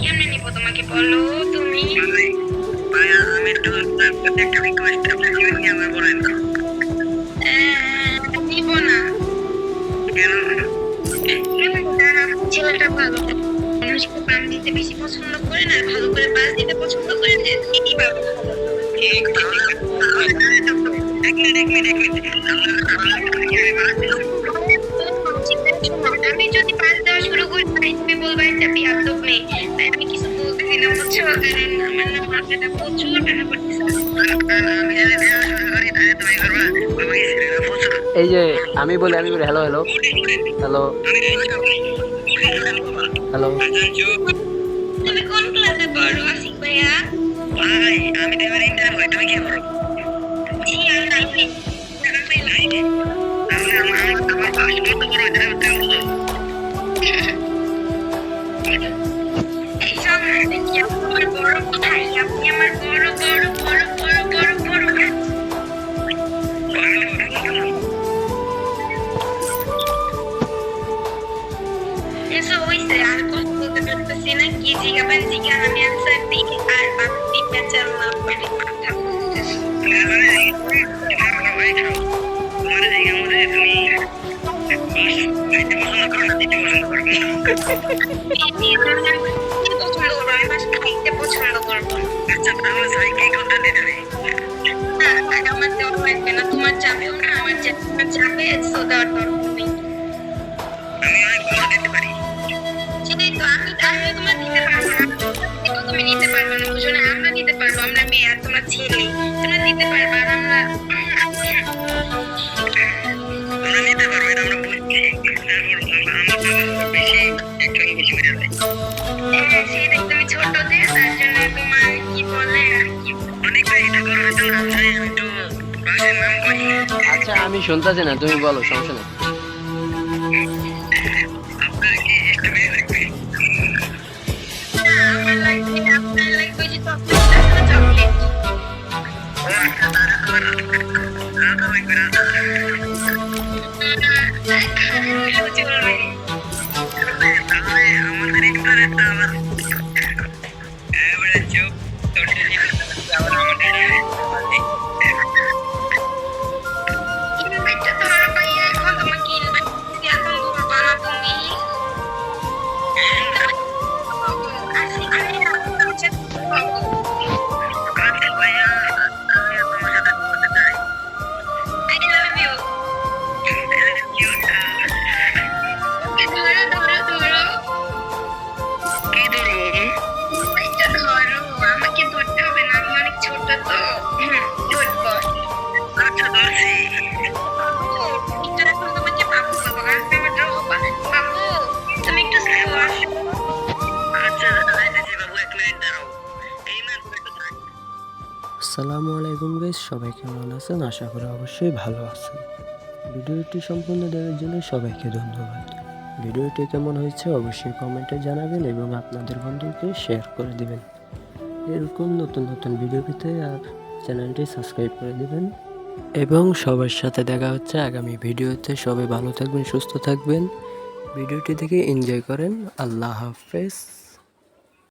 কেমনে নিব তোমাকে বলো তুমি? আমি একটু একটা রিকোয়েস্ট আপনি জীবন নিয়ে আমার বলেন। নিব না। কেন? কেন? ছেলেটা ভালো মানুষকে পান দিতে বেশি পছন্দ করে না ভালো করে পাস দিতে পছন্দ করে যে এই বাবা এক মিনিট এক মিনিট এক মিনিট তাহলে তাহলে কি আমি যদি পাস বলবে একটা বিয়াদব মেয়ে তাই আমি কিছু বলতেছি না বুঝছ কারণ আমার না মাথাটা প্রচুর ব্যথা করতেছে আমি যদি দেওয়া শুরু করি তাহলে তুমি করবা বাবা এই ছেলেটা প্রচুর এই যে আমি বলি আমি বলি হ্যালো হ্যালো হ্যালো হ্যালো তুমি কোন ক্লাসে পড়ো আসিক ভাইয়া? ভাই আমি তো এবার ইন্টার তুমি কি জি আমি নাইনে তাহলে আমার আমার পাসপোর্ট তো করো এটা সব দেখি মধ্যে তুমি খাইতে পছন্দ করব আচ্ছা কোনটা দিতে আমার দেওয়া লাগবে না। তোমার যাবেও না আমার যে সো দেওয়ার দরকার নেই। আমি অনেক ভালো দিতে পারি। সেটাই তো আমি আমি তোমার দিতে পারব না। তুমি নিতে পারবে না বুঝো না আমরা দিতে পারব আমরা মেয়ে আর তোমরা ছেলে। তোমরা দিতে পারবে আর আমরা আমরা নিতে পারব এটা আমরা বুঝছি তারপর আমার বেশি একটু বেশি বেড়ে আচ্ছা আমি শুনতেছি না তুমি বলো সমস্যা নেই। আসসালামু আলাইকুম গাইস সবাই কেমন আছেন? আশা করি অবশ্যই ভালো আছেন। ভিডিওটি সম্পূর্ণ দেখার জন্য সবাইকে ধন্যবাদ। ভিডিওটি কেমন হয়েছে অবশ্যই কমেন্টে জানাবেন এবং আপনাদের বন্ধুকে শেয়ার করে দিবেন। এরকম নতুন নতুন ভিডিও পেতে আর চ্যানেলটি সাবস্ক্রাইব করে দিবেন। এবং সবার সাথে দেখা হচ্ছে আগামী ভিডিওতে। সবাই ভালো থাকবেন, সুস্থ থাকবেন। ভিডিওটি দেখে এনজয় করেন। আল্লাহ হাফেজ।